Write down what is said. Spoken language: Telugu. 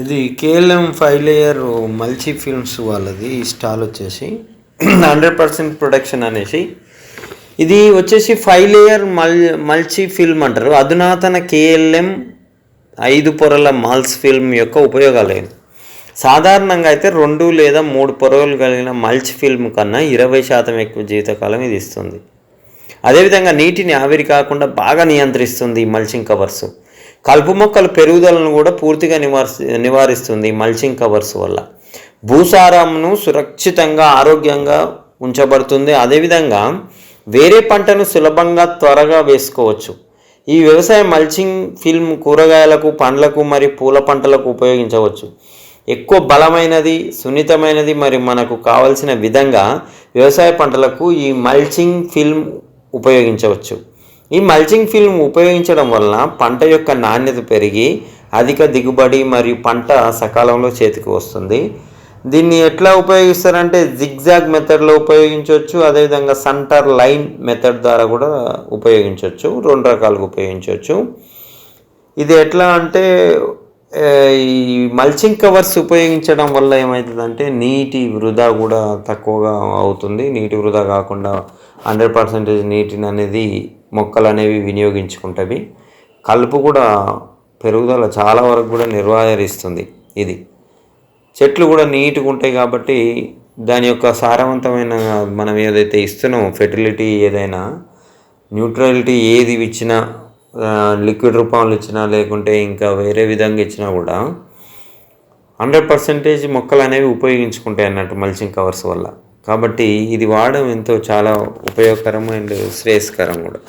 ఇది KLM five layer mulch films వాళ్ళది ఈ స్టాల్ వచ్చేసి. హండ్రెడ్ పర్సెంట్ ప్రొడక్షన్ అనేసి. ఇది వచ్చేసి ఫైవ్ లేయర్ మల్ మల్చి ఫిల్మ్ అంటారు. అధునాతన కేఎల్ఎం ఐదు పొరల మాల్స్ ఫిల్మ్ యొక్క ఉపయోగాలు ఏంటి? సాధారణంగా అయితే రెండు లేదా మూడు పొరలు కలిగిన మల్చ్ ఫిల్మ్ కన్నా ఇరవై శాతం ఎక్కువ జీవితకాలం ఇది ఇస్తుంది. అదేవిధంగా నీటిని ఆవిరి కాకుండా బాగా నియంత్రిస్తుంది ఈ మల్చింగ్ కవర్స్. కలుపు మొక్కల పెరుగుదలను కూడా పూర్తిగా నివారి నివారిస్తుంది ఈ మల్చింగ్ కవర్స్ వల్ల. భూసారంను సురక్షితంగా ఆరోగ్యంగా ఉంచబడుతుంది. అదేవిధంగా వేరే పంటను సులభంగా త్వరగా వేసుకోవచ్చు. ఈ వ్యవసాయ మల్చింగ్ ఫిల్మ్ కూరగాయలకు పండ్లకు మరియు పూల పంటలకు ఉపయోగించవచ్చు. ఎక్కువ బలమైనది సున్నితమైనది మరి మనకు కావలసిన విధంగా వ్యవసాయ పంటలకు ఈ మల్చింగ్ ఫిల్మ్ ఉపయోగించవచ్చు. ఈ మల్చింగ్ ఫిల్మ్ ఉపయోగించడం వలన పంట యొక్క నాణ్యత పెరిగి అధిక దిగుబడి మరియు పంట సకాలంలో చేతికి వస్తుంది. దీన్ని ఎట్లా ఉపయోగిస్తారంటే జిగ్జాగ్ మెథడ్లో ఉపయోగించవచ్చు అదేవిధంగా సంటర్ లైన్ మెథడ్ ద్వారా కూడా ఉపయోగించవచ్చు రెండు రకాలుగా ఉపయోగించవచ్చు. ఇది ఎట్లా అంటే ఈ మల్చింగ్ కవర్స్ ఉపయోగించడం వల్ల ఏమవుతుందంటే నీటి వృధా కూడా తక్కువగా అవుతుంది. నీటి వృధా కాకుండా హండ్రెడ్ పర్సెంటేజ్ నీటిని అనేది మొక్కలు అనేవి వినియోగించుకుంటవి. కలుపు కూడా పెరుగుదల చాలా వరకు కూడా నిర్వహరిస్తుంది ఇది. చెట్లు కూడా నీట్గా ఉంటాయి కాబట్టి దాని యొక్క సారవంతమైన మనం ఏదైతే ఇస్తున్నామో ఫెర్టిలిటీ ఏదైనా న్యూట్రాలిటీ ఏది ఇచ్చినా లిక్విడ్ రూపంలో ఇచ్చినా లేకుంటే ఇంకా వేరే విధంగా ఇచ్చినా కూడా హండ్రెడ్ పర్సెంటేజ్ మొక్కలు అనేవి ఉపయోగించుకుంటాయి అన్నట్టు మల్చింగ్ కవర్స్ వల్ల. కాబట్టి ఇది వాడడం ఎంతో చాలా ఉపయోగకరం అండ్ శ్రేయస్కరం కూడా.